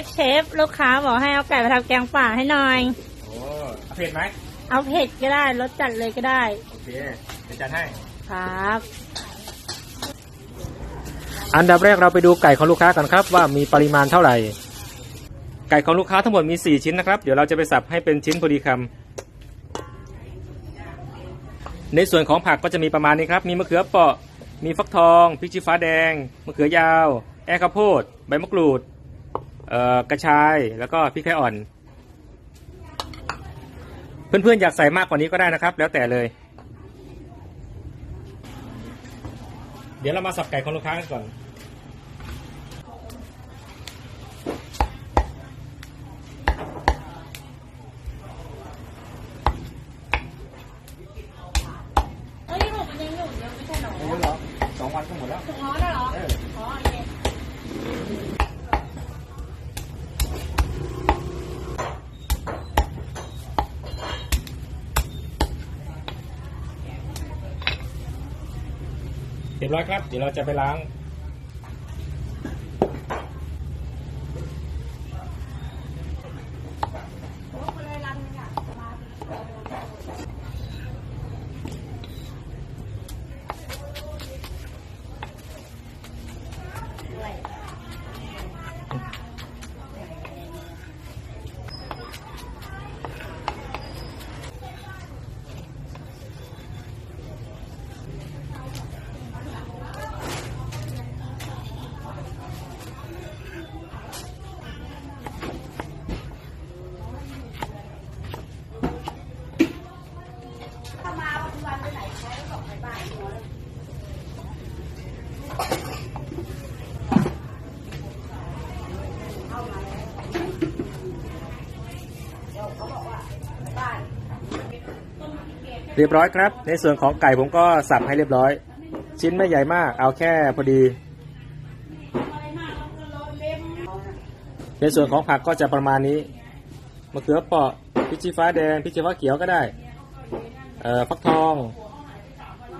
ฟเชฟลูกค้าบอกให้เอาไก่มาทำแกงป่าให้หน่อย โอ้เอาเผ็ดไหมเอาเผ็ดก็ได้รสจัดเลยก็ได้ โอเคเดี๋ยวจัดให้ ครับ อันดับแรกเราไปดูไก่ของลูกค้ากันครับ ว่ามีปริมาณเท่าไหร่ ไก่ของลูกค้าทั้งหมดมี 4 ชิ้นนะครับ เดี๋ยวเราจะไปสับให้เป็นชิ้นพอดีคำในส่วนของผักก็จะมีประมาณนี้ครับ มีมะเขือเปราะ มีฟักทอง พริกชี้ฟ้าแดง มะเขือยาว แอร์ข้าวโพด ใบมะกรูดเอ่อ กระชายแล้วก็พริกไทยอ่อน เพื่อนๆอยากใส่มากกว่านี้ก็ได้นะครับ แล้วแต่เลย เดี๋ยวเรามาสับไก่ของลูกค้ากันก่อน เอ้ยผมมันยังอยู่ยังไม่ใช่หรอ ไม่รู้เหรอสองวันก็หมดแล้ว ถึงร้อนแล้วเหรอ เออ อ๋อโอเค เรียบร้อยครับ เดี๋ยวเราจะไปล้าง เรียบร้อยครับ ในส่วนของไก่ผมก็สับให้เรียบร้อย ชิ้นไม่ใหญ่มาก เอาแค่พอดี ในส่วนของผักก็จะประมาณนี้มะเขือเปราะพริกชี้ฟ้าแดงพริกชี้ฟ้าเขียวก็ได้เอ่อฟักทอง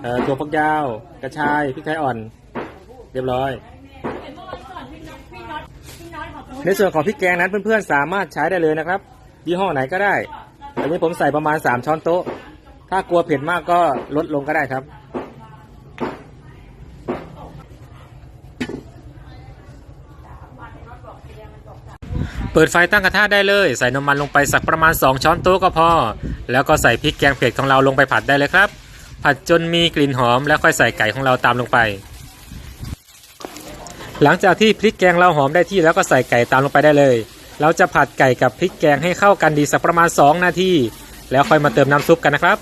เอ่อถั่วฝักยาว กระชายพริกไทยอ่อน เรียบร้อย ในส่วนของพริกแกงนั้นเพื่อนๆสามารถใช้ได้เลยนะครับยี่ห้อไหนก็ได้อันนี้ผมใส่ประมาณ 3 ช้อนโต๊ะ ถ้ากลัวเผ็ดมากก็ลดลงก็ได้ครับ เปิดไฟตั้งกระทะได้เลย ใส่น้ำมันลงไปสักประมาณ 2 ช้อนโต๊ะก็พอ แล้วก็ใส่พริกแกงเผ็ดของเราลงไปผัดได้เลยครับ ผัดจนมีกลิ่นหอมแล้วค่อยใส่ไก่ของเราตามลงไป หลังจากที่พริกแกงเราหอมได้ที่แล้วก็ใส่ไก่ตามลงไปได้เลย เราจะผัดไก่กับพริกแกงให้เข้ากันดีสักประมาณ 2 นาทีแล้วค่อยมาเติมน้ำซุปกันนะครับ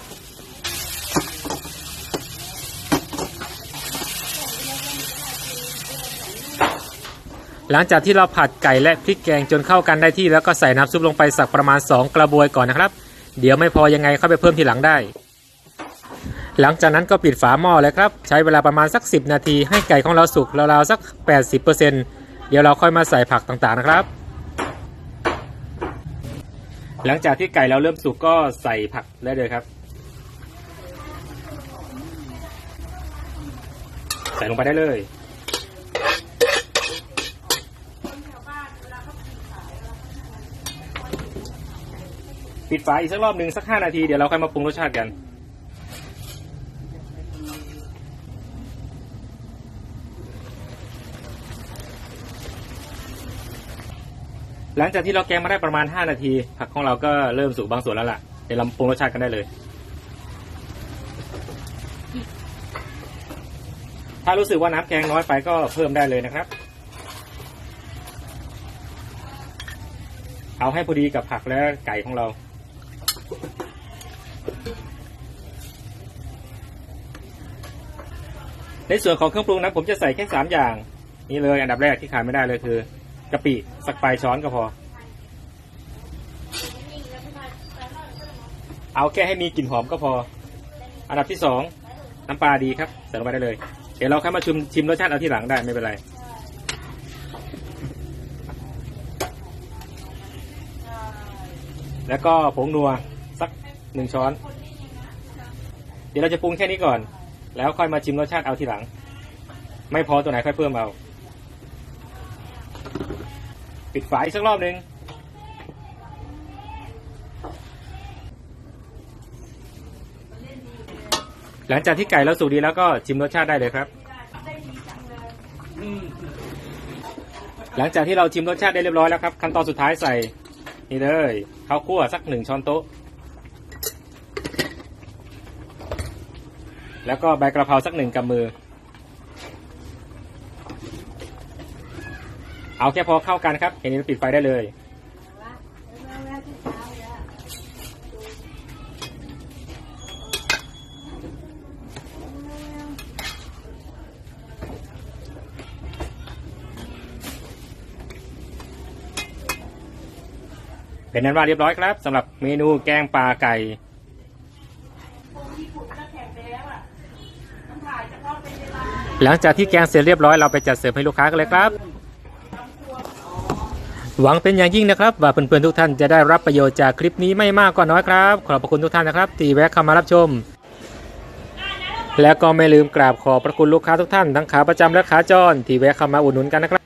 หลังจากที่เราผัดไก่และพริกแกงจนเข้ากันได้ที่แล้วก็ใส่น้ำซุปลงไปสักประมาณ 2 กระบวยก่อนนะครับ เดี๋ยวไม่พอยังไงเข้าไปเพิ่มทีหลังได้ หลังจากนั้นก็ปิดฝาหม้อเลยครับ ใช้เวลาประมาณสัก 10 นาทีให้ไก่ของเราสุกราวๆสัก 80%เเดี๋ยวเราค่อยมาใส่ผักต่างๆนะครับ หลังจากที่ไก่เราเริ่มสุกก็ใส่ผักได้เลยครับ ใส่ลงไปได้เลย ปิดฝาอีกสักรอบหนึ่งสักห้านาทีเดี๋ยวเราค่อยมาปรุงรสชาติกันหลังจากที่เราแกงมาได้ประมาณ 5 นาที ผักของเราก็เริ่มสุกบางส่วนแล้วล่ะเดี๋ยวเราปรุงรสชาติกันได้เลย ถ้ารู้สึกว่าน้ำแกงน้อยไปก็เพิ่มได้เลยนะครับ เอาให้พอดีกับผักและไก่ของเรา ในส่วนของเครื่องปรุงนะผมจะใส่แค่สามอย่าง นี่เลยอันดับแรกที่ขาดไม่ได้เลยคือกะปิสักปลายช้อนก็พอ เอาแค่ให้มีกลิ่นหอมก็พอ อันดับที่สองน้ำปลาดีครับใส่ลงไปได้เลย เดี๋ยวเราค่อยมาชิมชิมรสชาติเอาที่หลังได้ไม่เป็นไรแล้วก็ผงนัว หนึ่งช้อน เดี๋ยวเราจะปรุงแค่นี้ก่อน แล้วค่อยมาชิมรสชาติเอาทีหลัง ไม่พอตัวไหนค่อยเพิ่มเอาปิดฝาอีกสักรอบหนึ่งหลังจากที่ไก่เราสุกดีแล้วก็ชิมรสชาติได้เลยครับ หลังจากที่เราชิมรสชาติได้เรียบร้อยแล้วครับขั้นตอนสุดท้ายใส่ นี่เลยข้าวคั่วสักหนึ่งช้อนโต๊ะ แล้วก็ใบกระเพราสักหนึ่งกำมือ เอาแค่พอเข้ากันครับ เห็นนี้ปิดไฟได้เลยเป็นนั้นว่าเรียบร้อยครับสำหรับเมนูแกงปลาไก่ หลังจากที่แกงเสร็จเรียบร้อยเราไปจัดเสิร์ฟให้ลูกค้ากันเลยครับ หวังเป็นอย่างยิ่งนะครับ ว่าเพื่อนๆทุกท่านจะได้รับประโยชน์จากคลิปนี้ไม่มากก็น้อยครับ ขอบพระคุณทุกท่านนะครับที่แวะเข้ามารับชม แล้วก็ไม่ลืมกราบขอบพระคุณลูกค้าทุกท่านทั้งขาประจำและขาจรที่แวะเข้ามาอุดหนุนกันนะครับ